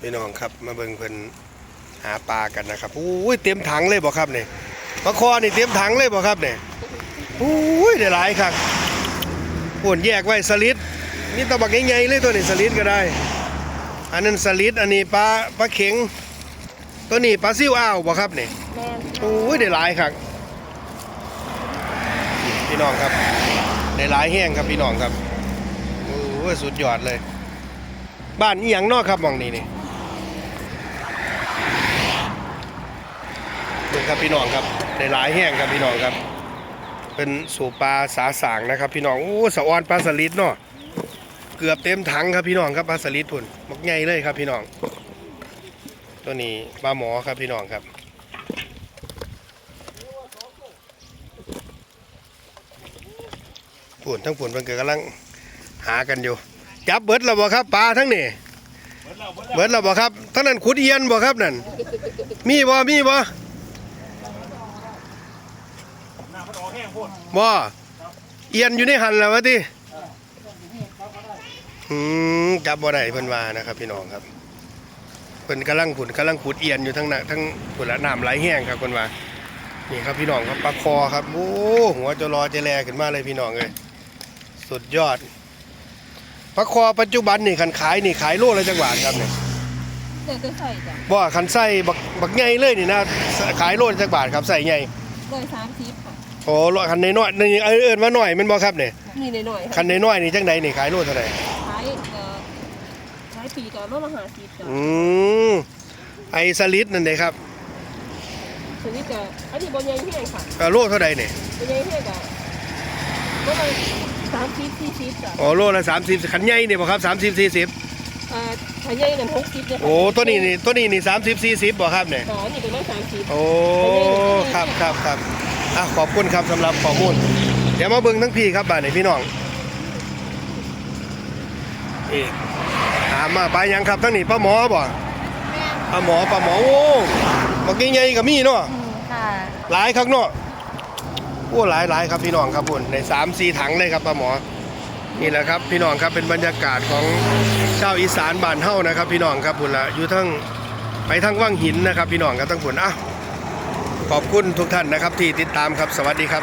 พี่น้องครับมาเบิ่งเพิ่นหาปลากันนะครับอุ้ยเต็มถังเลยบ่ครับเนี่ยปลาคอนี่เต็มถังเลยบ่ครับเนี่ยอุ้ยได้หลายครับปวนแยกไว้สลิดนี่ตะบักใหญ่ๆเลยตัวนี้สลิดก็ได้ อันนั้นสลิดอันนี้ปลาปลาเข็ง ตัวนี้ปลาซิวอ้าวบ่ครับเนี่ยแม่นโอ้ยได้หลายครับพี่น้องครับได้หลายแห้งครับพี่น้องครับโอ้ยสุดยอดเลย บ้านอีหยังเนอกครับหมองนี้นี่เบิ่ง ครับพี่น้องครับได้หลายแห้งครับพี่น้องครับ เป็นสูบปลาสาสางนะครับพี่น้องโอ้สะออนปลาสลิดเนาะเกือบเต็มถังครับพี่น้องครับปลาสลิดพุ่นมักใหญ่เลยครับพี่น้อง ตัวนี้ปลาหมอครับพี่น้องครับปุ่นทั้งปุ่นมันเกิดกำลังหากันอยู่จับเบิดแล้วบ่ครับปลาทั้งนี่เบิดแล้วบ่ครับทั้งนั้นขุดเอียนบ่ครับนั่นมีบ่มีบ่ น้ำ มันออกแห้งโพดบ่เอียนอยู่ในหันแล้ววะติอืมจับบ่ได้เพิ่นว่านะครับ พี่น้องครับเพิ่นกำลังผุนกำลังขุดเอียนอยู่ทั้งน่ะทั้งผุนละน้ำไหลแห้งครับเพิ่นว่านี่ครับพี่น้องครับปลาคอครับโอ้หัวจะรอจะแลขึ้นมาเลยพี่น้องเอ้ยสุดยอดปลาคอปัจจุบันนี่คันขายนี่ขายโลละจังหวัดครับเนี่ยเดี๋ยวจะใส่จ้ะบ่คันใส่บักบักใหญ่เลยนี่นะขายโลละจักบาทครับใส่ใหญ่ร้อยสามสิบค่ะ โอ้โลคันน้อยๆนี่เอิ้นเอิ้นว่าน้อยแมันบ่ครับเนี่ยนี่หน่อยๆคัค่ะนน้อยๆนี่จังใดนี่ขายโลเท่าไหร่ขายเอ่อขายปีกับโลละห้าสิบจ้ะอืมไอ้สลิดนั่นเด้ครับชนิดจะอันนี้บนใหญ่แห้งค่ะก็โลเท่าใดนี่บนใหญ่แห้งกับโลละสามสิบสี่สิบจ้ะอ๋อโลละ30คันใหญ่นี่บ่ครับ30 40อ่าถ้าใหญ่นั่นหกสิบเนี่ยค่ะโอ้ตัวนี้นี่ตัวนี้นี่30 40บ่ครับเนี่ยอ๋อนี่เป็นร้อยสามสิบโอ้ครับครับครับ อะขอบคุณครับสำหรับข้อมูล เดี๋ยวมาเบิ่งทั้งพี่ครับบ้านนี่พี่น้องนี่ถามมาไปลายังครับทั้งนี้ป้าหมอบ่ป้าหมอป้าหมอโอ้บักใหญ่ๆก็มีเนาะค่ะหลายครับเนาะโอ้หลายหลายครับพี่น้องครับพุ่นในสามสี่ถังเลยครับป้าหมอนี่แหละครับพี่น้องครับเป็นบรรยากาศของชาวอีสานบ้านเฮานะครับ พี่น้องครับพุ่นละอยู่ทั้งไปทั้งว่างหินนะครับ พี่น้องครับทั้งพุ่นอะ ขอบคุณทุกท่านนะครับที่ติดตามครับ สวัสดีครับ